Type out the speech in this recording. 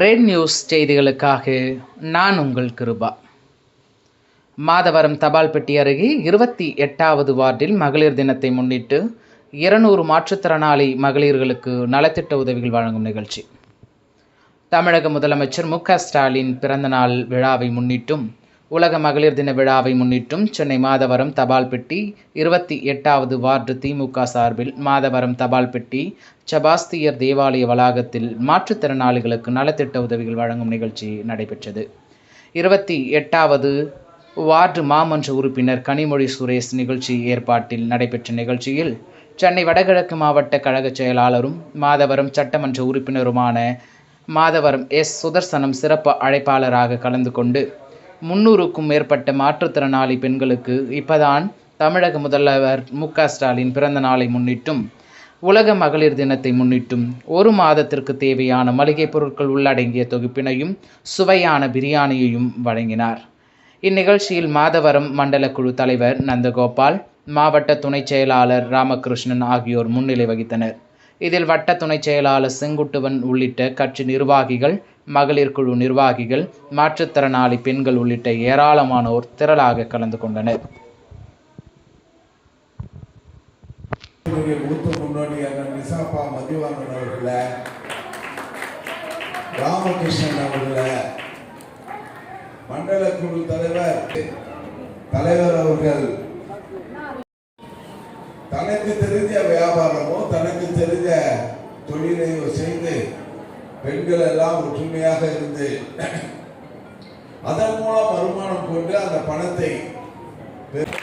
Red news செய்திகளுக்காக நான் உங்கள் கிருபா. மாதவரம் தபால் பெட்டி அருகே இருபத்தி எட்டாவது வார்டில் மகளிர் தினத்தை முன்னிட்டு இருநூறு மாற்றுத்திறனாளி மகளிர்களுக்கு நலத்திட்ட உதவிகள் வழங்கும் நிகழ்ச்சி. தமிழக முதலமைச்சர் மு க ஸ்டாலின் பிறந்தநாள் விழாவை முன்னிட்டும் உலக மகளிர் தின விழாவை முன்னிட்டும் சென்னை மாதவரம் தபால் பெட்டி இருபத்தி எட்டாவது வார்டு திமுக சார்பில் மாதவரம் தபால் பெட்டி செபாஸ்தியர் தேவாலய வளாகத்தில் மாற்றுத்திறனாளிகளுக்கு நலத்திட்ட உதவிகள் வழங்கும் நிகழ்ச்சி நடைபெற்றது. இருபத்தி எட்டாவது வார்டு மாமன்ற உறுப்பினர் கனிமொழி சுரேஷ் நிகழ்ச்சி ஏற்பாட்டில் நடைபெற்ற நிகழ்ச்சியில் சென்னை வடகிழக்கு மாவட்ட கழக செயலாளரும் மாதவரம் சட்டமன்ற உறுப்பினருமான மாதவரம் எஸ் சுதர்சனம் சிறப்பு அழைப்பாளராக கலந்து கொண்டு முன்னூறுக்கும் மேற்பட்ட மாற்றுத்திறனாளி பெண்களுக்கு இப்பதான் தமிழக முதல்வர் மு க ஸ்டாலின் பிறந்த நாளை முன்னிட்டும் உலக மகளிர் தினத்தை முன்னிட்டும் ஒரு மாதத்திற்கு தேவையான மளிகை பொருட்கள் உள்ளடங்கிய தொகுப்பினையும் சுவையான பிரியாணியையும் வழங்கினார். இந்நிகழ்ச்சியில் மாதவரம் மண்டல குழு தலைவர் நந்தகோபால் மாவட்ட துணைச் செயலாளர் ராமகிருஷ்ணன் ஆகியோர் முன்னிலை வகித்தனர். இதில் வட்ட துணைச் செயலாளர் செங்குட்டுவன் உள்ளிட்ட கட்சி நிர்வாகிகள் மகளிர் குழு நிர்வாகிகள் மாற்றுத்திறனாளி பெண்கள் உள்ளிட்ட ஏராளமானோர் திரளாக கலந்து கொண்டனர். ராமகிருஷ்ணன் அவர்கள மண்டல குழு தலைவர் தலைவர் அவர்கள். தனக்கு தெரிஞ்ச வியாபாரமோ தனக்கு தெரிஞ்ச தொழிலையோ செய்து பெண்கள் எல்லாம் ஒற்றுமையாக இருந்து அதன் மூலம் வருமானம் கொண்டு அந்த பணத்தை பெரு